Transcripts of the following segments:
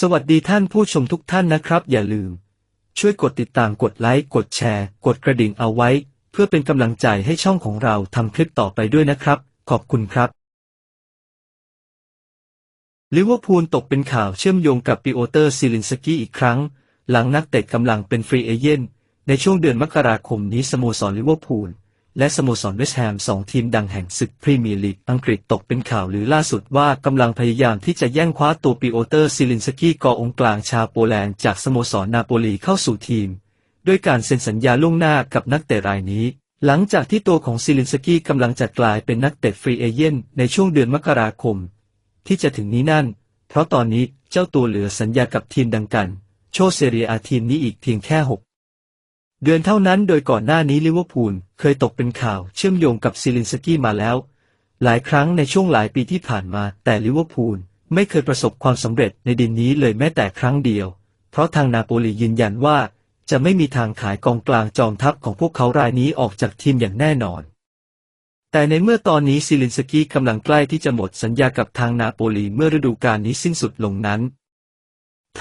สวัสดีท่านผู้ชมทุกท่านนะครับ อย่าลืม ช่วยกดติดตามกดไลค์กดแชร์ กดกระดิ่งเอาไว้ เพื่อเป็นกำลังใจให้ช่องของเราทำคลิปต่อไปด้วยนะครับ ขอบคุณครับลิเวอร์พูลตกเป็นข่าวเชื่อมโยงกับปิโอเตอร์ซิลินสกี้อีกครั้ง หลังนักเตะกำลังเป็นฟรีเอเจนต์ในช่วงเดือนมกราคมนี้สโมสรลิเวอร์พูล และสโมสรเวสต์แฮมสองทีมดังแห่งศึกพรีเมียร์ลีกอังกฤษตกเป็นข่าวหรือล่าสุดว่ากำลังพยายามที่จะแย่งคว้าตัวปิโอเตอร์ซิลินสกี้กองกลางชาวโปแลนด์จากสโมสรนาโปลีเข้าสู่ทีม ด้วยการเซ็นสัญญาล่วงหน้ากับนักเตะรายนี้ หลังจากที่ตัวของซิลินสกี้กำลังจะกลายเป็นนักเตะฟรีเอเจนในช่วงเดือนมกราคม ที่จะถึงนี้นั่น เพราะตอนนี้เจ้าตัวเหลือสัญญากับทีมดังกัน โชเซเรียอาทีมนี้อีกเพียงแค่ 6 เดือนเท่านั้นโดยก่อนหน้านี้ลิเวอร์พูลเคยตกเป็นข่าวเชื่อมโยงกับซิลินสกี้มาแล้ว หลายครั้งในช่วงหลายปีที่ผ่านมา แต่ลิเวอร์พูลไม่เคยประสบความสำเร็จในดินนี้เลยแม้แต่ครั้งเดียว เพราะทางนาโปลียืนยันว่า จะไม่มีทางขายกองกลางจอมทัพของพวกเขารายนี้ออกจากทีมอย่างแน่นอน แต่ในเมื่อตอนนี้ซิลินสกี้กำลังใกล้ที่จะหมดสัญญากับทางนาโปลีเมื่อฤดูกาลนี้สิ้นสุดลงนั้น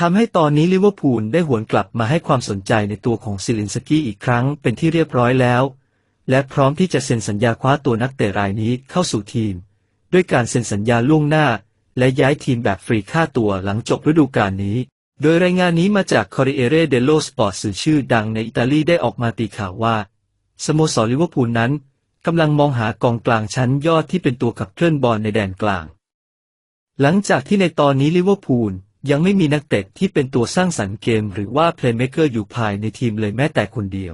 ทำให้ตอนนี้ลิเวอร์พูลได้หวนกลับมาให้ความสนใจในตัวของซิลินสกี้อีกครั้งเป็นที่เรียบร้อยแล้ว และพร้อมที่จะเซ็นสัญญาคว้าตัวนักเตะรายนี้เข้าสู่ทีม ด้วยการเซ็นสัญญาล่วงหน้า และย้ายทีมแบบฟรีค่าตัวหลังจบฤดูกาลนี้ โดยรายงานนี้มาจาก Corriere dello Sport สื่อชื่อดังในอิตาลีได้ออกมาตีข่าวว่าสโมสรลิเวอร์พูลนั้นกำลังมองหากองกลางชั้นยอดที่เป็นตัวขับเคลื่อนบอลในแดนกลาง หลังจากที่ในตอนนี้ลิเวอร์พูล ยังไม่มีนักเตะที่เป็นตัวสร้างสรรค์เกมหรือว่าเพลย์เมคเกอร์อยู่ภายในทีมเลยแม้แต่คนเดียว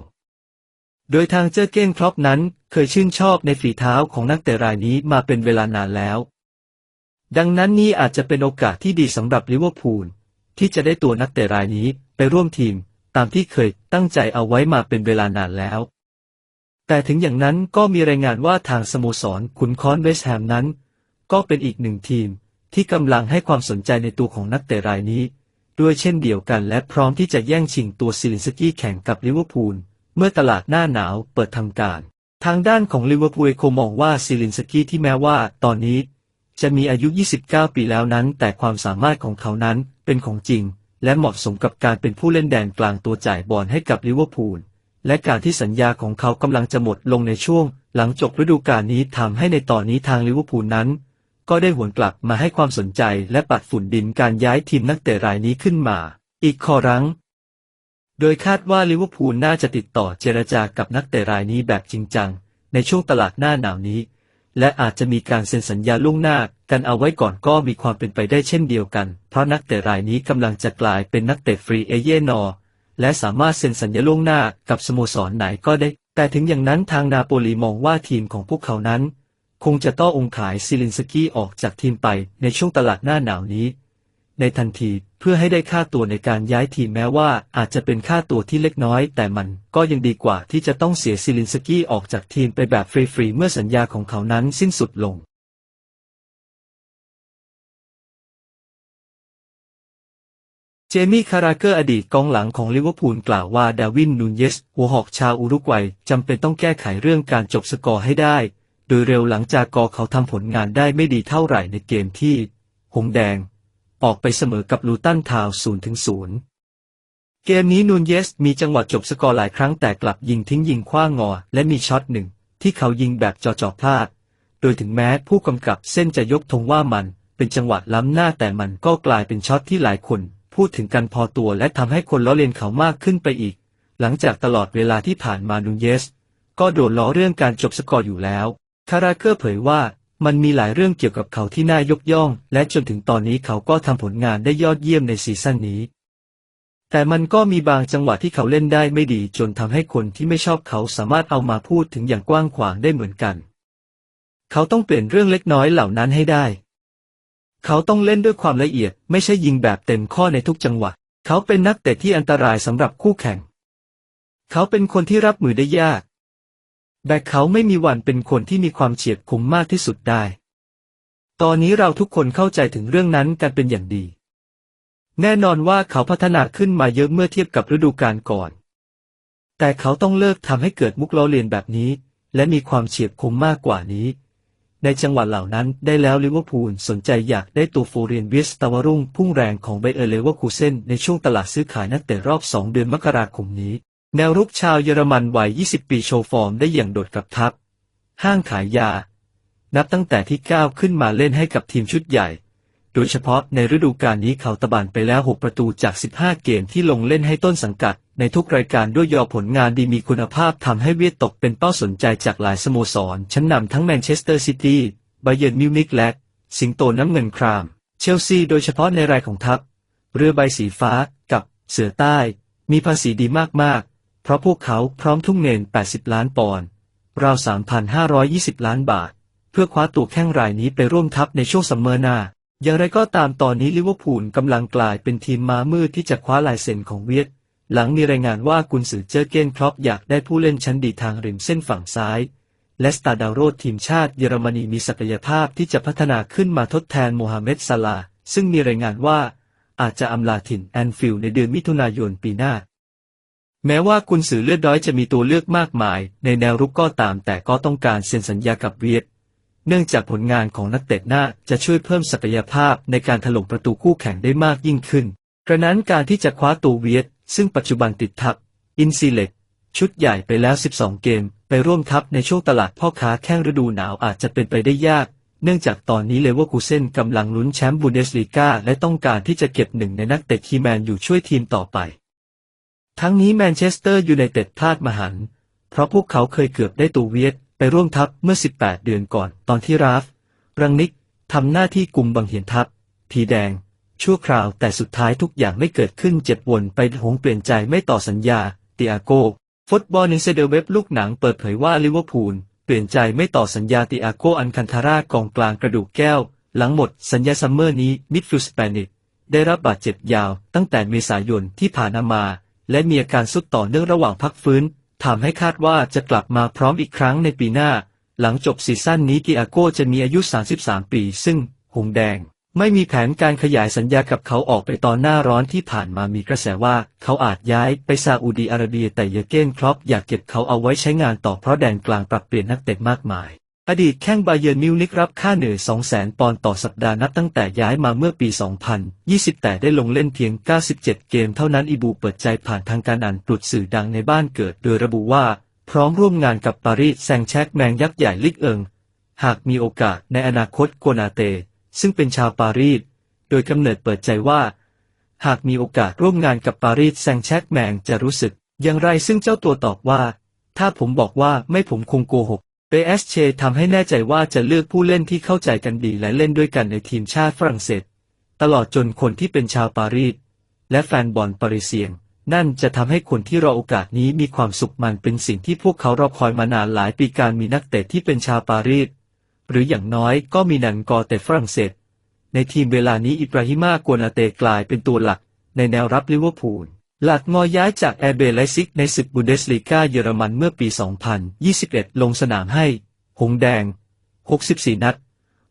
โดยทางเจอเก้งครอปนั้นเคยชื่นชอบในฝีเท้าของนักเตะรายนี้มาเป็นเวลานานแล้ว ดังนั้นนี่อาจจะเป็นโอกาสที่ดีสำหรับลิเวอร์พูลที่จะได้ตัวนักเตะรายนี้ไปร่วมทีมตามที่เคยตั้งใจเอาไว้มาเป็นเวลานานแล้ว แต่ถึงอย่างนั้นก็มีรายงานว่าทางสโมสรขุนค้อนเวสต์แฮมนั้น ก็เป็นอีกหนึ่งทีม ที่กำลังให้ความสนใจในตัวของนักเตะรายนี้ ด้วยเช่นเดียวกันและพร้อมที่จะแย่งชิงตัวซิลินสกี้แข่งกับลิเวอร์พูลเมื่อตลาดหน้าหนาวเปิดทำการ ทางด้านของลิเวอร์พูลคงมองว่าซิลินสกี้ที่แม้ว่าตอนนี้ จะมีอายุ 29 ปีแล้วนั้น แต่ความสามารถของเขานั้นเป็นของจริง และเหมาะสมกับการเป็นผู้เล่นแดนกลางตัวจ่ายบอลให้กับลิเวอร์พูลและการที่สัญญาของเขากำลังจะหมดลงในช่วง หลังจบฤดูกาลนี้ทำให้ในตอนนี้ทางลิเวอร์พูลนั้น ก็ได้หวนกลับมาให้ความสนใจและปัดฝุ่นดินการย้ายทีมนักเตะรายนี้ขึ้นมา อีกคอรั้ง โดยคาดว่าลิเวอร์พูลน่าจะติดต่อเจรจากับนักเตะรายนี้แบบจริงจัง ในช่วงตลาดหน้าหนาวนี้ และอาจจะมีการเซ็นสัญญาล่วงหน้ากันเอาไว้ก่อนก็มีความเป็นไปได้เช่นเดียวกัน เพราะนักเตะรายนี้กำลังจะกลายเป็นนักเตะฟรีเอเยนอและสามารถเซ็นสัญญาล่วงหน้ากับสโมสรไหนก็ได้ แต่ถึงอย่างนั้นทางนาโปลีมองว่าทีมของพวกเขานั้น คงจะต้ององขายซิลินสกี้ออกจากทีมไปในช่วงตลาดหน้าหนาวนี้ ในทันทีเพื่อให้ได้ค่าตัวในการย้ายทีมแม้ว่าอาจจะเป็นค่าตัวที่เล็กน้อย แต่มันก็ยังดีกว่าที่จะต้องเสียซิลินสกี้ออกจากทีมไปแบบฟรีๆเมื่อสัญญาของเขานั้นสิ้นสุดลงเจมี่คาราเกอร์อดีตกองหลังของลิเวอร์พูลกล่าวว่าดาวินนูนเยส หัวหอกชาวอุรุกวัยจำเป็นต้องแก้ไขเรื่องการจบสกอร์ให้ได้ ดยเร็วหลังจากกอเขาทำผลงานได้ไม่ดีเท่าไหร่ในเกมที่ หงแดง ออกไปเสมอกับลูตันทาวศูนย์ถึงศูนย์เกมนี้นูนเยสมีจังหวะจบสกอร์หลายครั้งแต่กลับยิงทิ้งยิงคว้างงอ และมีช็อตหนึ่ง ที่เขายิงแบบจ่อๆพลาด โดยถึงแม้ผู้กำกับเส้นจะยกธงว่ามันเป็นจังหวะล้ำหน้าแต่มันก็กลายเป็นช็อตที่หลายคน พูดถึงกันพอตัวและทำให้คนล้อเลียนเขามากขึ้นไปอีก หลังจากตลอดเวลาที่ผ่านมานูนเยส ก็โดนล้อเรื่องการจบสกอร์อยู่แล้ว คาราเกอร์เผยว่ามันมีหลายเรื่องเกี่ยวกับเขาที่น่ายกย่อง และจนถึงตอนนี้เขาก็ทำผลงานได้ยอดเยี่ยมในซีซั่นนี้ แต่มันก็มีบางจังหวะที่เขาเล่นได้ไม่ดีจนทำให้คนที่ไม่ชอบเขาสามารถเอามาพูดถึงอย่างกว้างขวางได้เหมือนกัน เขาต้องเปลี่ยนเรื่องเล็กน้อยเหล่านั้นให้ได้ เขาต้องเล่นด้วยความละเอียด ไม่ใช่ยิงแบบเต็มข้อในทุกจังหวะ เขาเป็นนักเตะที่อันตรายสำหรับคู่แข่ง เขาเป็นคนที่รับมือได้ยาก แต่เขาไม่มีวันเป็นคนที่มีความเฉียบคมมากที่สุดได้ ตอนนี้เราทุกคนเข้าใจถึงเรื่องนั้นกันเป็นอย่างดี แน่นอนว่าเขาพัฒนาขึ้นมาเยอะเมื่อเทียบกับฤดูกาลก่อน แต่เขาต้องเลิกทำให้เกิดมุกล้อเลียนแบบนี้ และมีความเฉียบคมมากกว่านี้ ในจังหวะเหล่านั้นได้แล้วลิเวอร์พูลสนใจอยากได้ตัวโฟเรียนเวียสตาวารุ่งพุ่งแรงของไบเออร์เลเวอร์คูเซนในช่วงตลาดซื้อขายนักเตะรอบ 2 เดือนมกราคมนี้ แนวรุกชาวเยอรมันวัย 20 ปีโชว์ฟอร์มได้อย่างโดดกับทัพห้างขายยา นับตั้งแต่ที่ก้าวขึ้นมาเล่นให้กับทีมชุดใหญ่ โดยเฉพาะในฤดูกาลนี้เขาตะบันไปแล้ว 6 ประตูจาก 15 เกมที่ลงเล่นให้ต้นสังกัด ในทุกรายการด้วยยอผลงานดีมีคุณภาพทำให้เวียดตกเป็นเป้าสนใจจากหลายสโมสร ชั้นนำทั้งแมนเชสเตอร์ซิตี้ไบเยิร์นมิวนิกและ สิงโตน้ำเงินคราม เชลซีโดยเฉพาะในรายของทัพ เรือใบสีฟ้ากับเสือใต้ มีภาษีดีมากๆ เพราะพวกเขาพร้อมทุ่มเงิน 80 ล้านปอนด์ราว 3,520 ล้านบาท เพื่อคว้าตัวแข้งรายนี้ไปร่วมทัพในช่วงซัมเมอร์หน้า อย่างไรก็ตามตอนนี้ลิเวอร์พูลกำลังกลายเป็นทีมม้ามืดที่จะคว้าลายเซ็นของเวียด หลังมีรายงานว่ากุนซือเจอร์เกนครอปอยากได้ผู้เล่นชั้นดีทางริมเส้นฝั่งซ้าย และสตาดาวโรดทีมชาติเยอรมนีมีศักยภาพที่จะพัฒนาขึ้นมาทดแทนโมฮัมเหม็ดซาลาห์ซึ่งมีรายงานว่าอาจจะอำลาถิ่นแอนฟิลด์ในเดือนมิถุนายนปีหน้า แม้ว่ากุนซือเลือดด้อยจะมีตัวเลือกมากมาย ในแนวรุกก็ตามแต่ก็ต้องการเซ็นสัญญากับเวียด เนื่องจากผลงานของนักเตะหน้าจะช่วยเพิ่มศักยภาพในการถล่มประตูคู่แข่งได้มากยิ่งขึ้น กระนั้นการที่จะคว้าตัวเวียด ซึ่งปัจจุบันติดทับอินซีเล็กชุดใหญ่ไปแล้ว 12 เกม ไปร่วมทัพในช่วงตลาดพ่อค้าแข้งฤดูหนาวอาจจะเป็นไปได้ยาก เนื่องจากตอนนี้เลเวอร์คูเซนกำลังลุ้นแชมป์บูนเดสลีกาและต้องการที่จะเก็บหนึ่งในนักเตะคีแมนอยู่ช่วยทีมต่อไป ทั้งนี้แมนเชสเตอร์ยูไนเต็ดพลาดมหันต์เพราะพวกเขาเคยเกือบได้ตัวเวียดไปร่วมทัพเมื่อ 18 เดือนก่อนตอนที่ราฟ รังนิกทำหน้าที่กลุ่มบังเหียนทัพพีแดง ชั่วคราวแต่สุดท้ายทุกอย่างไม่เกิดขึ้นเจ็บวนไปหงเปลี่ยนใจไม่ต่อสัญญาติอาโกฟุตบอลนินเซเดเว็บลูกหนังเปิดเผยว่าลิเวอร์พูลเปลี่ยนใจไม่ต่อสัญญาติอาโกอันคันทารากองกลางกระดูกแก้ว หลังหมดสัญญาซัมเมอร์นี้มิดฟิลด์สเปนิชได้รับบาดเจ็บยาวตั้งแต่เมษายนที่ผ่านมา และมีอาการสุดต่อเนื่องระหว่างพักฟื้นทำให้คาดว่าจะกลับมาพร้อมอีกครั้งในปีหน้า หลังจบซีซั่นนี้ติอาโกจะมีอายุ 33 ปี ซึ่ง หงแดง ไม่มีแผนการขยายสัญญากับเขาออกไปตอนหน้าร้อนที่ผ่านมามีกระแสว่าเขาอาจย้ายไปซาอุดีอาระเบียแต่เยเกนครอปอยากเก็บเขาเอาไว้ใช้งานต่อเพราะแดนกลางปรับเปลี่ยนนักเตะมากมาย อดีตแข้งบาเยิร์นมิวนิกรับค่าเหนื่อย 200,000 ปอนด์ต่อสัปดาห์นับตั้งแต่ย้ายมาเมื่อปี 2020 แต่ได้ลงเล่นเพียง 97 เกมเท่านั้นอีบูเปิดใจผ่านทางการอ่านปลุดสื่อดังในบ้านเกิด โดยระบุว่า พร้อมร่วมงานกับปารีสแซงแชกแมงยักษ์ใหญ่ลิกเอิง หากมีโอกาสในอนาคตโกนาเต ซึ่งเป็นชาวปารีสโดยกำเนิดเปิดใจว่า หากมีโอกาสร่วมงานกับปารีสแซงแชกแมงจะรู้สึก อย่างไรซึ่งเจ้าตัวตอบว่า ถ้าผมบอกว่าไม่ผมคงโกหก PSG ทำให้แน่ใจว่าจะเลือกผู้เล่นที่เข้าใจกันดีและเล่นด้วยกันในทีมชาติฝรั่งเศส ตลอดจนคนที่เป็นชาวปารีสและแฟนบอลปารีเซียง นั่นจะทำให้คนที่รอโอกาสนี้มีความสุขมันเป็นสิ่งที่พวกเขารอคอยมานานหลายปีการมีนักเตะที่เป็นชาวปารีสหรืออย่างน้อยก็มีนันกอเตฝรั่งเศส ในทีมเวลานี้อิบราฮิมากัวนาเตกลายเป็นตัวหลักในแนวรับลิเวอร์พูล หลักงอย้ายจากแอร์เบไลซิกในศึกบุนเดสลีกาเยอรมันเมื่อปี 2021 ลงสนามให้ หงแดง 64 นัด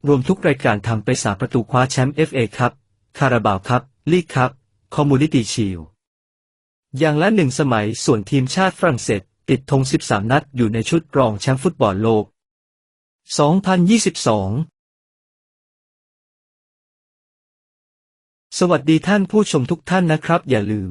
รวมทุกรายการทำไปสาประตูคว้าแชมป์ FA ครับ คาราบาวครับ ลีกครับ คอมมูนิตี้ชิลอย่างละหนึ่งสมัยส่วนทีมชาติฝรั่งเศส ติดธง 13 นัดอยู่ในชุดรองแชมป์ฟุตบอลโลก 2022สวัสดีท่านผู้ชมทุกท่านนะครับ อย่าลืม